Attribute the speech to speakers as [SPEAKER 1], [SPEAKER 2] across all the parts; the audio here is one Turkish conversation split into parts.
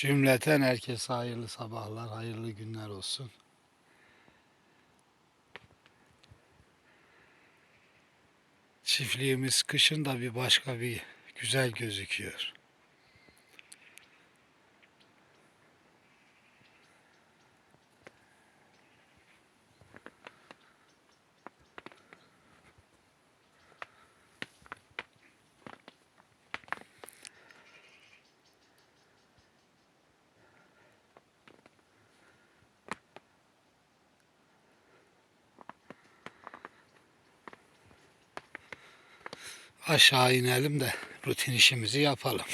[SPEAKER 1] Cümleten herkese hayırlı sabahlar, hayırlı günler olsun. Çiftliğimiz kışın da bir başka bir güzel gözüküyor. Aşağı inelim de rutin işimizi yapalım.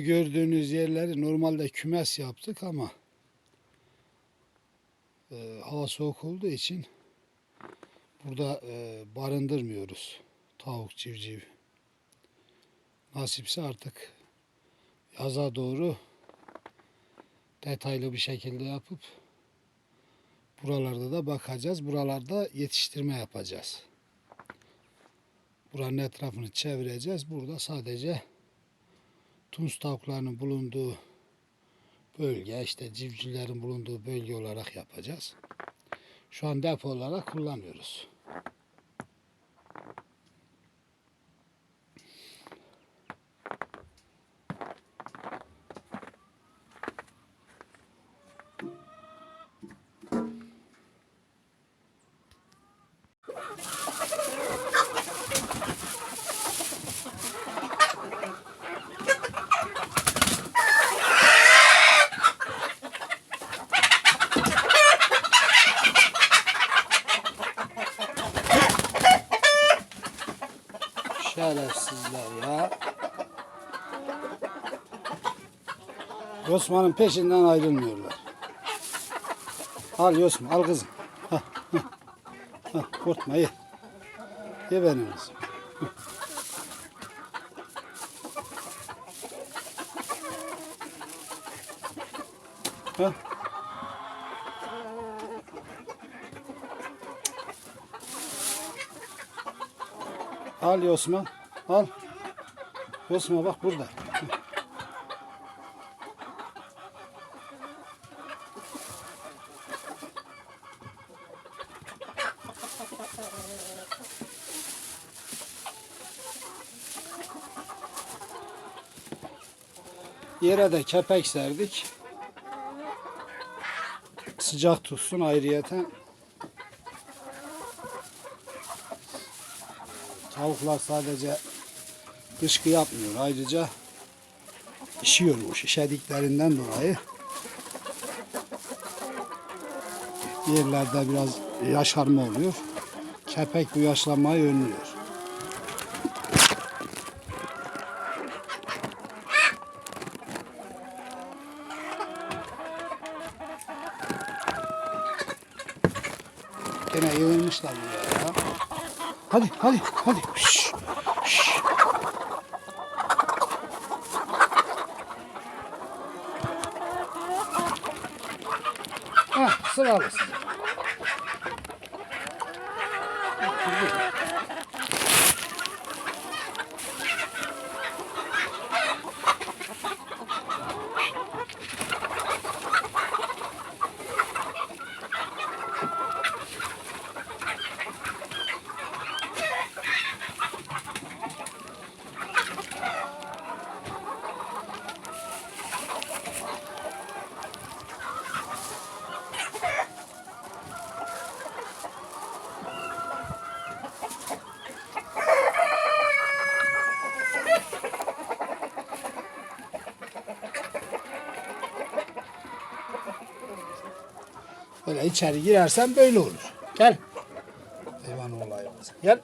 [SPEAKER 1] Bu gördüğünüz yerleri normalde kümes yaptık ama e, hava soğuk olduğu için burada e, barındırmıyoruz tavuk civciv. Nasipse artık yaza doğru detaylı bir şekilde yapıp buralarda da bakacağız. Buralarda yetiştirme yapacağız. Buranın etrafını çevireceğiz. Burada sadece Tunus tavuklarının bulunduğu bölge işte civcivlerin bulunduğu bölge olarak yapacağız. Şu an depo olarak kullanıyoruz. Şerefsizler ya. Osman'ın peşinden ayrılmıyorlar. Al Osman, al kızım. Hah, hah. Hah, korkma ye. Ye benim kızım. Al Osman, al. Osman bak burada. Yere de kepek serdik. Sıcak tutsun ayrıyeten. Tavuklar sadece dışkı yapmıyor. Ayrıca işiyormuş. İşediklerinden dolayı yerlerde biraz yaşarma oluyor. Kepek bu yaşlanmayı önlüyor. Gene yığılmışlar buraya ya. Hadi hadi hadi. Şş, şş. Heh, ah, sıra. Böyle içeri girersen böyle olur. Gel. Hayvan olayımız. Gel.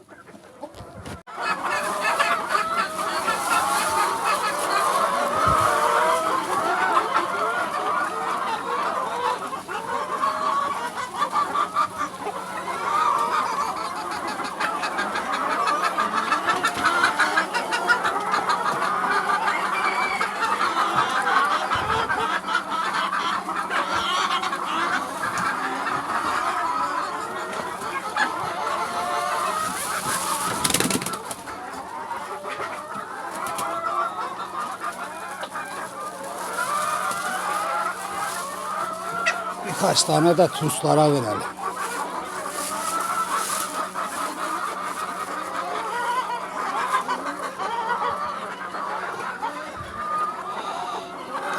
[SPEAKER 1] Birkaç tane de tuzlara verelim.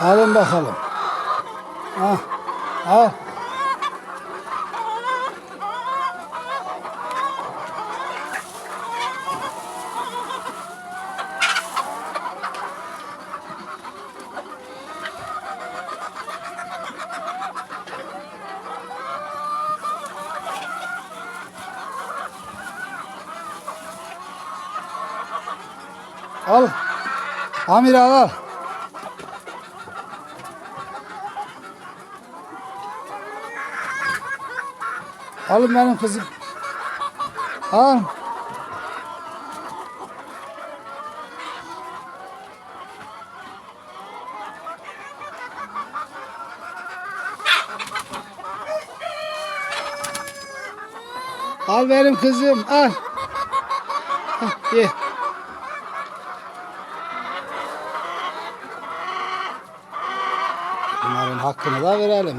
[SPEAKER 1] Alın bakalım. Ha, al. Al. Amir al al. Alın benim kızım. Al. Al benim kızım al. Hah, ye. Bunların hakkını da verelim.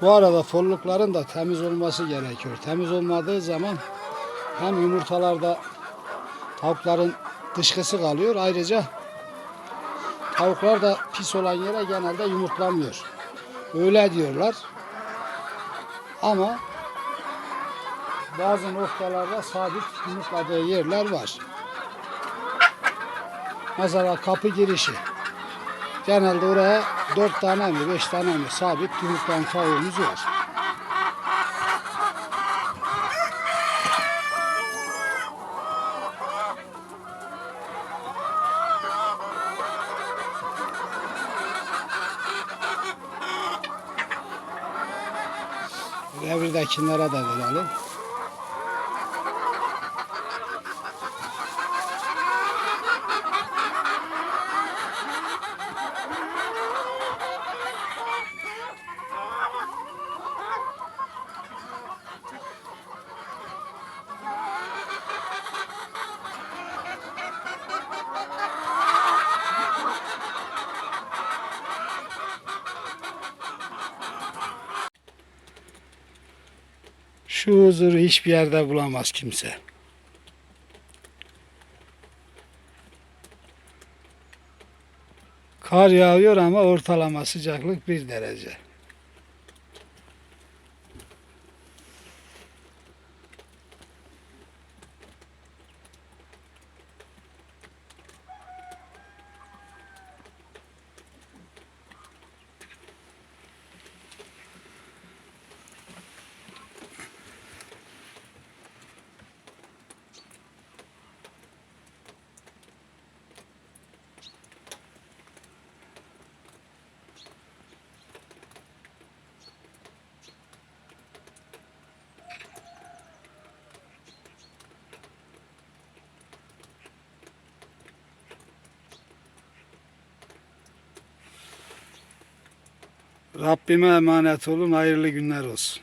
[SPEAKER 1] Bu arada follukların da temiz olması gerekiyor. Temiz olmadığı zaman hem yumurtalarda tavukların dışkısı kalıyor. Ayrıca tavuklar da pis olan yere genelde yumurtlamıyor. Öyle diyorlar. Ama bazı noktalarda sabit yumurtladığı yerler var. Mesela kapı girişi. Genelde oraya dört tane mi beş tane mi sabit yumurtlayan tavuğumuz var. Revirdekilere de verelim. Şu huzuru hiçbir yerde bulamaz kimse. Kar yağıyor ama ortalama sıcaklık bir derece. Rabbime emanet olun. Hayırlı günler olsun.